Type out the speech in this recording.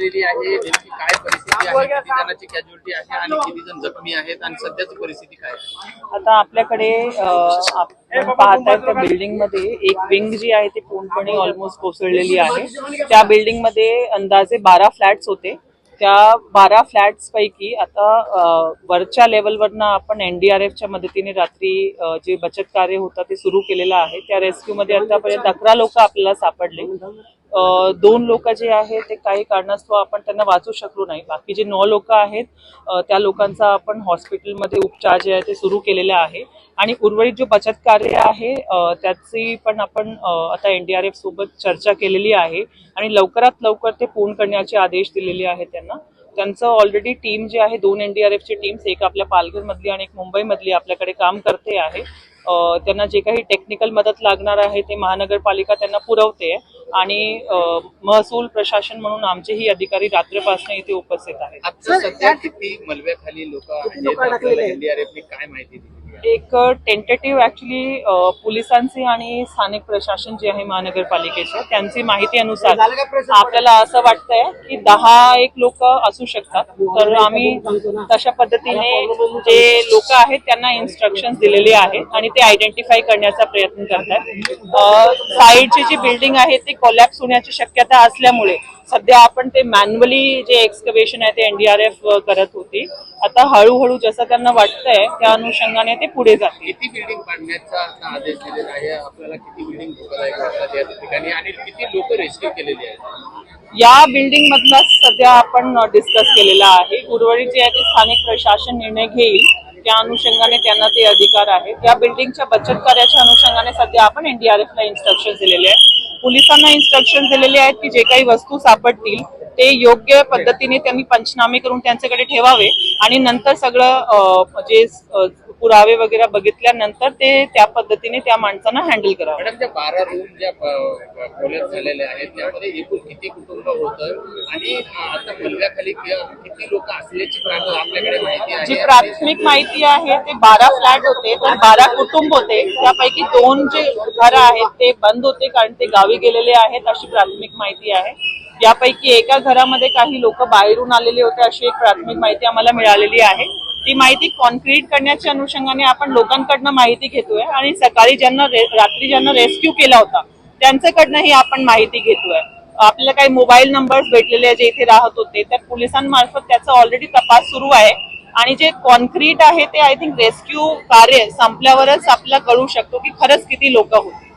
आहे नेमकी काय परिस्थिती आहे किती जणांची कॅज्युअलिटी आहे आणि किती जण जखमी आहेत आणि सध्याची परिस्थिती काय आहे? आता आपल्याकडे आपण पाहताय त्या बिल्डिंगमध्ये एक विंग जी आहे ती पूर्णपणे ऑलमोस्ट कोसळलेली आहे. त्या बिल्डिंगमध्ये अंदाजे बारा फ्लॅट्स होते. त्या बारा फ्लॅट्स पैकी आता वरच्या लेवलवरनं आपण एनडीआरएफच्या मदतीने रात्री जे बचत कार्य होतं ते सुरू केलेलं आहे. त्या रेस्क्यू मध्ये आतापर्यंत अकरा लोक आपल्याला सापडले. दोन लोक जे आहेत ते काही कारणास्तव आपण त्यांना वाचू शकलो नाही. बाकी जे नऊ लोक आहेत त्या लोकांचा आपण हॉस्पिटलमध्ये उपचार जे आहे ते सुरू केलेले आहे. आणि उर्वरित जो बचत कार्य आहे त्याची पण आपण अ, आता एनडीआरएफ सोबत चर्चा केलेली आहे. आणि लवकरात लवकर ते पूर्ण करण्याचे आदेश दिलेले आहेत त्यांना. त्यांचं ऑलरेडी टीम जे आहे दोन एनडीआरएफची टीम्स एक आपल्या पालघर मधली आणि एक मुंबई मधली आपल्याकडे काम करते आहे. त्यांना जे काही टेक्निकल मदत लागणार आहे ते महानगरपालिका त्यांना पुरवते आणि महसूल प्रशासन म्हणून आमचेही अधिकारी रात्रपासून इथे उपस्थित आहेत. काय माहिती दिली? एक टेंटेटिव्ह ऍक्च्युली पोलिसांचे आणि स्थानिक प्रशासन जे आहे महानगरपालिकेचे त्यांची माहिती अनुसार आपल्याला असं वाटतंय की दहा एक लोक असू शकतात. तर आम्ही तशा पद्धतीने जे लोक आहेत त्यांना इन्स्ट्रक्शन दिलेले आहेत आणि ते आयडेंटिफाय करण्याचा प्रयत्न करतात साईडची जी बिल्डिंग आहे ती कोलॅप्स होण्याची शक्यता असल्यामुळे सध्या आपण ते मॅन्युअली जे एक्सकवेशन आहे ते एनडीआरएफ करत होती. आता हळूहळू जसं त्यांना वाटतंय त्या अनुषंगाने ते पुढे जातील. किती बिल्डिंग बांधण्याचा आता आदेश दिलेला आहे? आपल्याला किती बिल्डिंग धोकादायक वाटतात या ठिकाणी? आणि किती लोक रेस्क्यू केलेले आहेत? या बिल्डिंग मधला सध्या आपण डिस्कस केलेला आहे. उर्वरित जे आहे ते स्थानिक प्रशासन निर्णय घेईल. त्या अनुषंगाने त्यांना ते अधिकार आहेत. या बिल्डिंगच्या बचत कार्याच्या अनुषंगाने सध्या आपण एनडीआरएफ ला इन्स्ट्रक्शन दिलेले आहेत. पोलिसांना इन्स्ट्रक्शन दिलेले आहेत की जे काही वस्तू सापडतील ते योग्य पद्धतीने त्यांनी पंचनामे करून त्यांच्याकडे ठेवावे. आणि नंतर सगळं जे पुरावे वगैरे बघितल्यानंतर ते त्या पद्धतीने त्या माणसांना हँडल करावं. मॅडम त्या बारा रूम ज्या कोलॅप्स झालेल्या आहेत त्यामध्ये एकूण किती कुटुंब होतं? आणि आता मलब्याखाली कि- किती लोक असल्याची आपल्याकडे माहिती जी प्राथमिक माहिती आहे ते बारा फ्लॅट होते तर बारा कुटुंब होते. त्यापैकी दोन जे घर आहेत ते बंद होते कारण ते गावी गेलेले आहेत अशी प्राथमिक माहिती आहे. यापैकी एका घरामध्ये काही लोक बाहेरून आलेले होते अशी एक प्राथमिक माहिती आम्हाला मिळालेली आहे. ती माहिती कॉन्क्रीट करण्याच्या अनुषंगाने आपण लोकांकडनं माहिती घेतोय. आणि सकाळी ज्यांना रात्री ज्यांना रेस्क्यू केला होता त्यांच्याकडनंही आपण माहिती घेतोय. आपल्याला काही मोबाईल नंबर्स भेटलेले आहे जे इथे राहत होते तर पोलिसांमार्फत त्याचा ऑलरेडी तपास सुरू आहे. आणि जे कॉन्क्रीट आहे ते आय थिंक रेस्क्यू कार्य संपल्यावरच आपल्याला कळू शकतो की खरंच किती लोक होते.